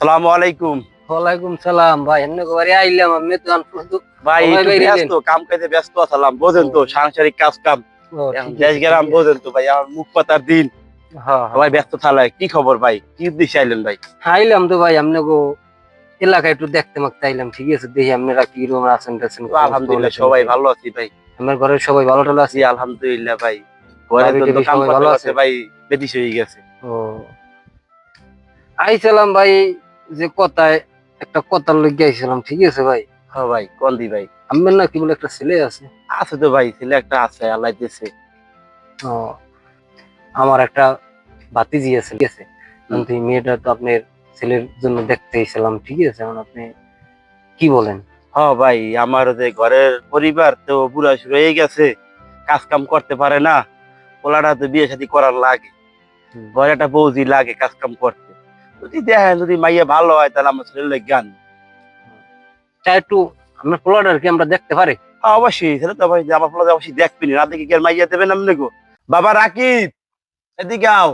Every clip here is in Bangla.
সালাম আলাইকুম ওয়ালাইকুম সালাম ভাই এমনি করে আইলাম আমি তো ভাই ব্যস্ত কাম কাজে ব্যস্ত আছিলাম বোঝেন তো সাংসারিক কাজ কাম। দেশ গেলাম বোঝেন তো ভাই আমার মুখ পাতার দিন। হ্যাঁ, হ্যাঁ। সবাই ব্যস্ত থালায় কি খবর ভাই? কি উদ্দেশ্যে আইলেন ভাই? আইলাম তো ভাই আমনে গো এলাকায় একটু দেখতে মাখতে আইলাম ঠিক আছে? দেখি আপনারা কি রকম আছেন আলহামদুলিল্লাহ সবাই ভালো আছি ভাই। আমার ঘরের সবাই ভালো টালো আছি আলহামদুলিল্লাহ ভাই। ঘরে তো কাম ভালো আছে? ভাই বেদিস হয়ে গেছে। ও। আইছিলাম ভাই যে কথায় একটা কথা লইগে আইছিলাম ঠিক আছে ভাই? হ্যাঁ ভাই কোন দি ভাই? আমার না কি বলে একটা ছেলে আছে। আছে তো ভাই ছেলে একটা আছে আল্লাহ দিয়েছে। ও আমার একটা ভাতিজি আছে ঠিক আছে? এই মেয়েটা তো আপনার ছেলের জন্য দেখতে এসেছিলাম ঠিক আছে? এখন আপনি কি বলেন? হ্যাঁ ভাই আমার যে ঘরের পরিবার তো বুড়া শুরু হয়ে গেছে কাজ কাম করতে পারে না। পোলাটা তো বিয়ে শাদী করার লাগে। ঘরে একটা বৌজি লাগে কাজ কাম করতে। যদি দেখেন যদি মাইয়া ভালো হয় তাহলে আমার ছেলে গান। তা একটু আপনার পোলাডার কি আমরা দেখতে পারি? হ্যাঁ, অবশ্যই। সেটা তো ভাই আমার পোলা অবশ্যই দেখবিনি না দেখে কি আর মাইয়া দেবেন আপনি গো বাবা রাকিব এদিকে আও।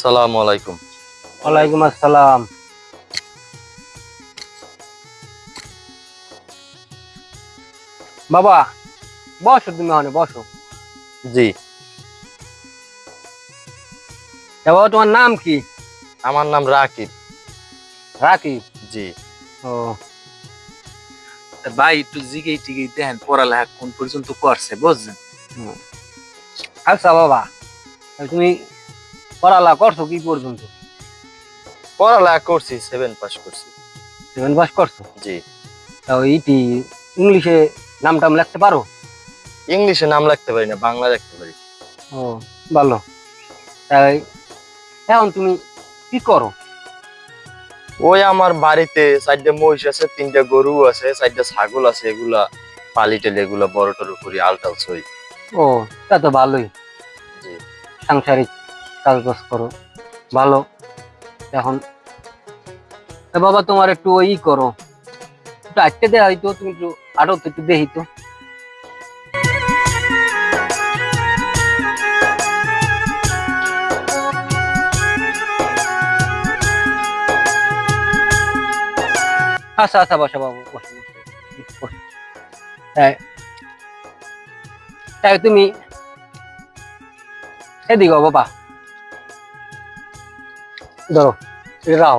সালাম আলাইকুম। ওয়ালাইকুম আসসালাম। বাবা বসো তুমি ওখানে বসো। জি। বাবা তোমার নাম কি? আমার নাম রাকিব। রাকিব? জি। ও। ভাই একটু জিগেই টিগেই দেখেন পড়ালেখা কোন পর্যন্ত করছে বুঝছেন? আচ্ছা বাবা তুমি পড়ালা করছ কি পর্যন্ত? পড়ালেখা করছি সেভেন পাস করছি। সেভেন পাস করছ? জি। তা ইটি ইংলিশে নাম টাম লিখতে পারো? ইংলিশে নাম লিখতে পারি না বাংলা লিখতে পারি। ও ভালো। তাই এখন তুমি কি করো? ওই আমার বাড়িতে চারটে মহিষ আছে তিনটা গরু আছে চারটা ছাগল আছে এগুলা পালি টেলে এগুলা বড় টড় করি আলটাল সই ও তা তো ভালোই। জি। সাংসারিক কাজবাজ করো। ভালো। এখন এ বাবা তোমার একটু ওই করো। আটকে দেওয়া হয়তো তুমি একটু আরও তো একটু দেখি আচ্ছা আচ্ছা বসা বাবু। তাই তুমি এদিকে বাবা। ধরো রাও।